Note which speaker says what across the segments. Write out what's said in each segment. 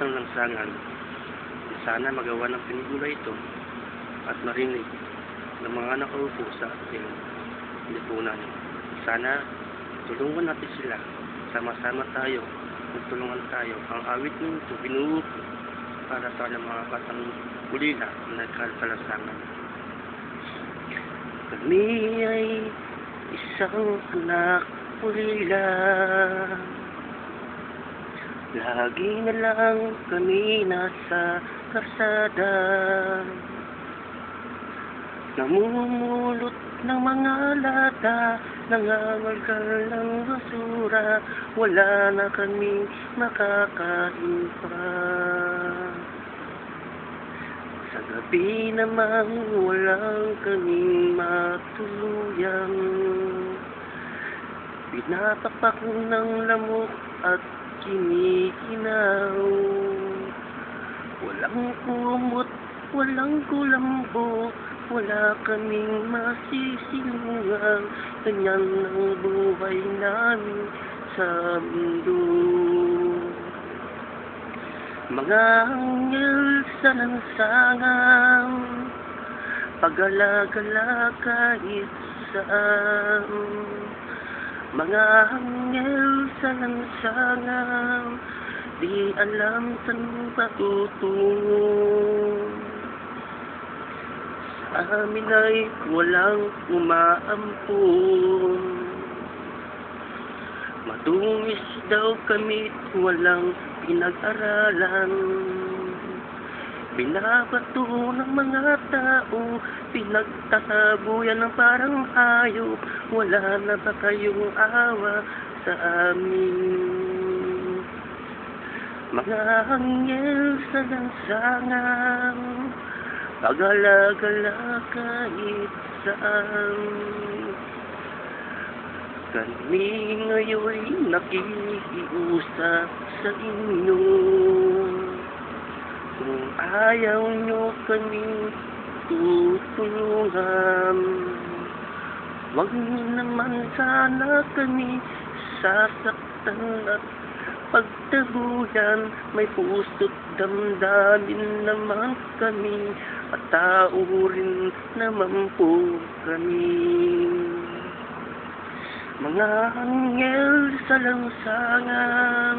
Speaker 1: ng lansangan. Sana magawa ng pelikula ito at marinig ng mga nakaupo sa ating lipunan. Sana tulungan natin sila. Sama-sama tayo. Magtulungan tayo. Ang awit nito binuo ko para sa mga batang ulila na nagkalasangan. Kami ay isang anak ulila. Lagi na lang kami nasa karsada. Namumulot ng mga lata Nangangalkal ng basura. Wala na kami makakain pa. Sa gabi naman walang kaming matuluyang Pinapapak ng lamok at kinikinaw Walang kumot, walang kulambo Wala kaming masisilungan Ganyan ang buhay namin sa mundo. Mga anghel sa lansangan Pag-alagala kahit saan mga anghel sa lansangan, di alam saan patutungo. Sa amin ay walang umaampun. Madungis daw kami walang pinag-aralan. Binabato ng mga tao, pinagtatabuyan ng parang hayop. Wala na ba kayong awa sa amin? Mga anghel sa lansangan, pag-alagala kahit saan. Kami ngayon nakikiusap sa inyo. Kung ayaw nyo kaming tutulungan, Huwag niyo naman sana kami sasaktan at pagtabuyan. May puso't damdamin naman kami at tao rin naman po kami. Mga anghel sa langsangan,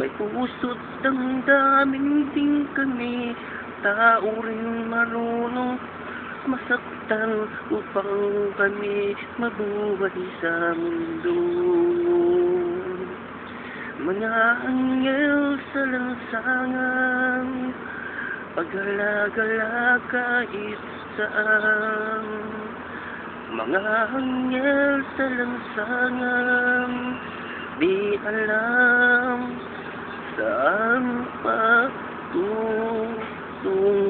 Speaker 1: May puso't damdamin din kami Tao rin marunong masaktan upang kami mabuhay sa mundo. Mga anghel sa lansangan, pag-alagala kahit saan. Mga anghel sa lansangan, di alam saan pa tutungo.